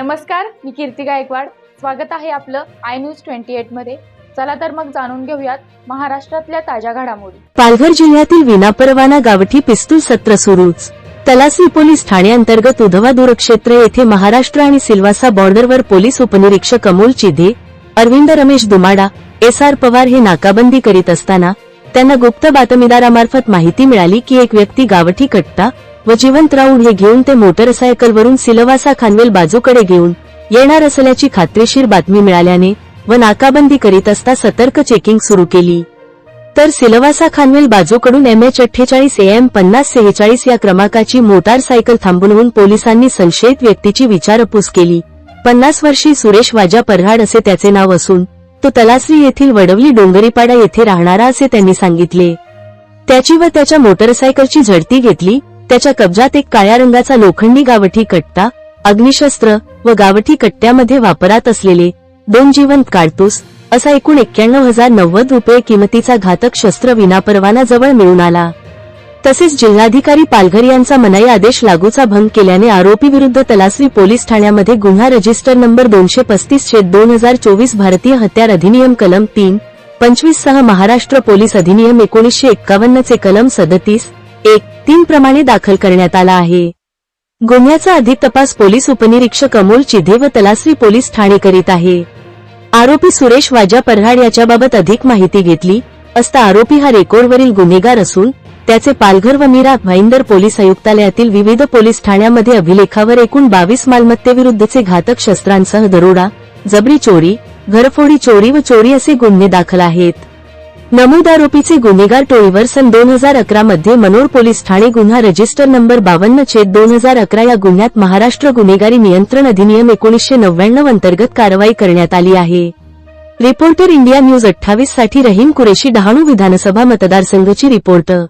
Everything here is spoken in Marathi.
नमस्कार मी कीर्ती गायकवाड. स्वागत आहे आपलं आय न्यूज ट्वेंटी एटमध्ये. चला तर मग जाणून घेऊयात महाराष्ट्रातल्या ताज्या घडामोडी. पालघर जिल्ह्यातील विनापरवाना गावठी पिस्तूल सत्र सुरूच. तलासी पोलीस ठाण्याअंतर्गत उधवा दूरक्षेत्र येथे महाराष्ट्र आणि सिल्वासा बॉर्डरवर पोलीस उपनिरीक्षक अमोल चिधे अरविंद रमेश दुमाडा एस आर पवार हे नाकाबंदी करीत असताना त्यांना गुप्त बातमीदारामार्फत माहिती मिळाली की एक व्यक्ती गावठी कट्टा व जिवंत राऊड हे घेऊन ते मोटरसायकलवरून सिलवासा खानवेल बाजूकडे घेऊन येणार असल्याची खात्रीशीर बातमी मिळाल्याने व नाकाबंदी करीत असता सतर्क चेकिंग सुरू केली. तर सिलवासा खानवेल बाजूकडून एम एच अठ्ठेचाळीस एम पन्नास सेहेचाळीस या क्रमांकाची मोटारसायकल थांबून पोलिसांनी संशयित व्यक्तीची विचारपूस केली. पन्नास वर्षी सुरेश वाजा परहाड असे त्याचे नाव असून तो तलासरी येथील वडवली डोंगरीपाडा येथे राहणारा असे त्यांनी सांगितले. त्याची व त्याच्या मोटरसायकलची झडती घेतली त्याच्या कब्जात एक काळ्या रंगाचा लोखंडी गावठी कट्टा अग्निशस्त्र व गावठी कट्ट्यामध्ये वापरात असलेले दोन जिवंत काडतूस असा एकूण एक्क्याण्णव हजार नव्वद रुपये किमतीचा घातक शस्त्र विनापरवाना जवळ मिळून आला. तसेच जिल्हाधिकारी पालघर यांचा मनाई आदेश लागूचा भंग केल्याने आरोपी विरुद्ध तलासरी पोलीस ठाण्यामध्ये गुन्हा रजिस्टर नंबर दोनशे पस्तीस छेद दोन हजार चोवीस भारतीय हत्यार अधिनियम कलम तीन पंचवीस सह महाराष्ट्र पोलीस अधिनियम एकोणीसशे एक्कावन्न चे कलम सदतीस एक तीन प्रमाणे दाखल करण्यात आला आहे. गुन्ह्याचा अधिक तपास पोलीस उपनिरीक्षक अमोल चिधे व तलासरी पोलीस ठाणे करीत आहे. आरोपी सुरेश वाजा परहाड याच्याबाबत अधिक माहिती घेतली असता आरोपी हा रेकॉर्डवरील गुन्हेगार असून त्याचे पालघर व मीरा भाईंदर पोलीस आयुक्तालयातील विविध पोलीस ठाण्यामध्ये अभिलेखावर एकूण बावीस मालमत्तेविरुद्धचे घातक शस्त्रांसह दरोडा जबरी चोरी घरफोडी चोरी व चोरी असे गुन्हे दाखल आहेत. नमूद आरोपीचे गुन्हेगार टोळीवर सन दोन हजार अकरा मध्ये मनोर पोलीस ठाणे गुन्हा रजिस्टर नंबर बावन्न छेद दोन हजार अकरा या गुन्ह्यात महाराष्ट्र गुन्हेगारी नियंत्रण अधिनियम एकोणीसशे नव्याण्णव अंतर्गत कारवाई करण्यात आली आहे. रिपोर्टर इंडिया न्यूज अठ्ठावीससाठी रहीम कुरेशी डहाणू विधानसभा मतदारसंघाची रिपोर्टर